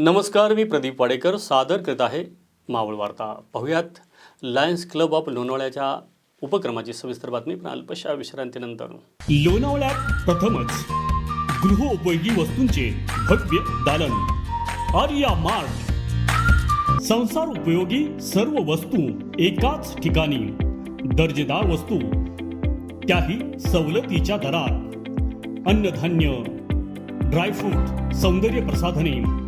नमस्कार मी प्रदीप वाडेकर सादर करत आहे मावळ वार्ता. पाहुयात लायन्स क्लब ऑफ लोणावळ्याच्या उपक्रमाची सविस्तर बातमी. पण अल्पशा विश्रांतीनंतर. लोणावळ्यात प्रथमच गृहोपयोगी वस्तूंचे भव्य दालन. आर्या मार्ट. संसार उपयोगी सर्व वस्तू एकाच ठिकाणी. दर्जेदार वस्तू त्याही सवलतीच्या दरात. अन्नधान्य ड्रायफ्रूट सौंदर्य प्रसाधने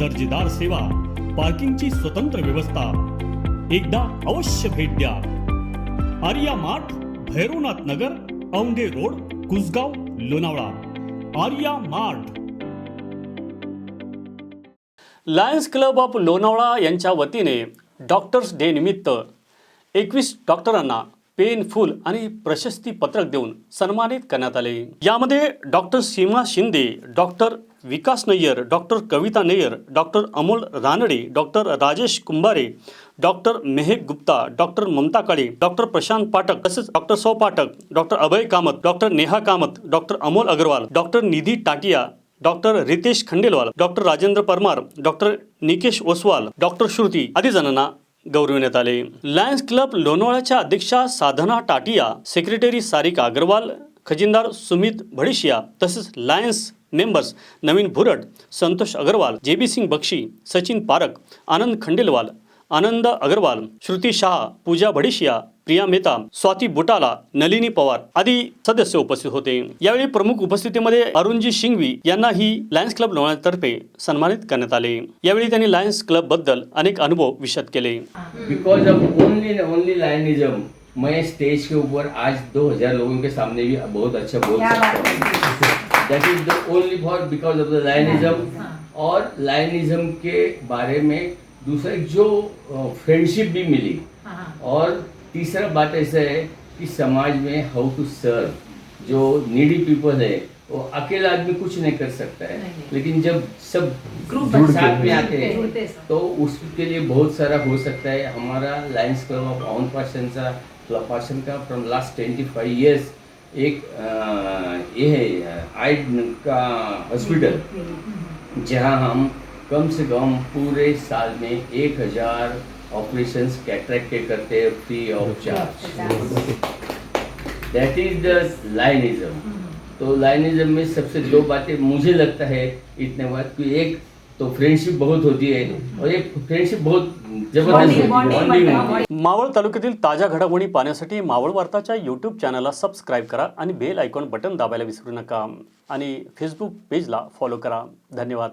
दर्जेदार सेवा पार्किंगची स्वतंत्र व्यवस्था. एकदा अवश्य भेट द्या. Arya mart Bhairavnath Nagar Aundhe road Kusgaon Lonavala. Arya mart. Lions club of Lonavala यांच्या वतीने डॉक्टर्स डे निमित्त एकवीस डॉक्टरांना पेनफुल आणि प्रशस्ती पत्रक देऊन सन्मानित करण्यात आले. यामध्ये doctor Seema Shinde doctor Vikas Nayyar doctor Kavita Nayyar doctor Amol Ranade doctor Rajesh Kumbhare doctor Mehak Gupta doctor Mamta Kale doctor Prashant Pathak तसेच डॉक्टर सौ Pathak doctor Abhay Kamat doctor Neha Kamat doctor Amol Agrawal doctor Nidhi Tatia doctor Ritesh Khandelwal doctor Rajendra Parmar doctor Nikesh Oswal doctor Shruti आदी जणांना गौरविण्यात आले. Lions club लोणावळ्याच्या अध्यक्षा Sadhana Tatia secretary Sarika Agarwal खजिनदार सुमित भडिशिया तसेच Lions members Navin Bhurat Santosh Agarwal J B Singh Bakshi Sachin Parak Anand Khandelwal Anand Agarwal Shruti Shah Pooja Bhadishiya Priya Mehta Swati Butala Nalini Pawar आदी सदस्य उपस्थित होते. यावेळी प्रमुख उपस्थितीमध्ये अरुणजी शिंगवी यांना ही लायन्स क्लब लोणावळ्यातर्फे सन्मानित करण्यात आले. यावेळी त्यांनी लायन्स क्लब बद्दल अनेक अनुभव विशद केले. Because of only only lionism मैं स्टेज के ऊपर आज 2000 लोगों के सामने भी बहुत अच्छा बोल सकता हूँ। That is the only for because of the lionism और लाइनिज्म के बारे में दूसरा जो फ्रेंडशिप भी मिली। और तीसरा बात ऐसा है कि समाज में हाउ टू सर्व जो नीडी पीपल है वो अकेला आदमी कुछ नहीं कर सकता है। लेकिन जब सब ग्रुप साथ में आते हैं। हैं तो उसके लिए बहुत सारा हो सकता है। हमारा lions club of on person का क्लब पर्सन का from last twenty five years एक ये है आई का हॉस्पिटल जहाँ हम कम से कम पूरे साल में एक हज़ार ऑपरेशन कैटरेक्ट के करते हैं free of charge that is the lionism तो लाइनिज्म में सबसे दो बातें मुझे लगता है इतने बात कि एक तो फ्रेंडशिप बहुत होती है और एक फ्रेंडशिप बहुत जबरदस्त मावळ तालुक्यातील ताज्या घडामोडी पाहण्यासाठी मावळ वार्ताच्या यूट्यूब चॅनलला सबस्क्राईब करा आणि बेल आयकॉन बटन दाबायला विसरू नका. आणि फेसबुक पेजला फॉलो करा. धन्यवाद.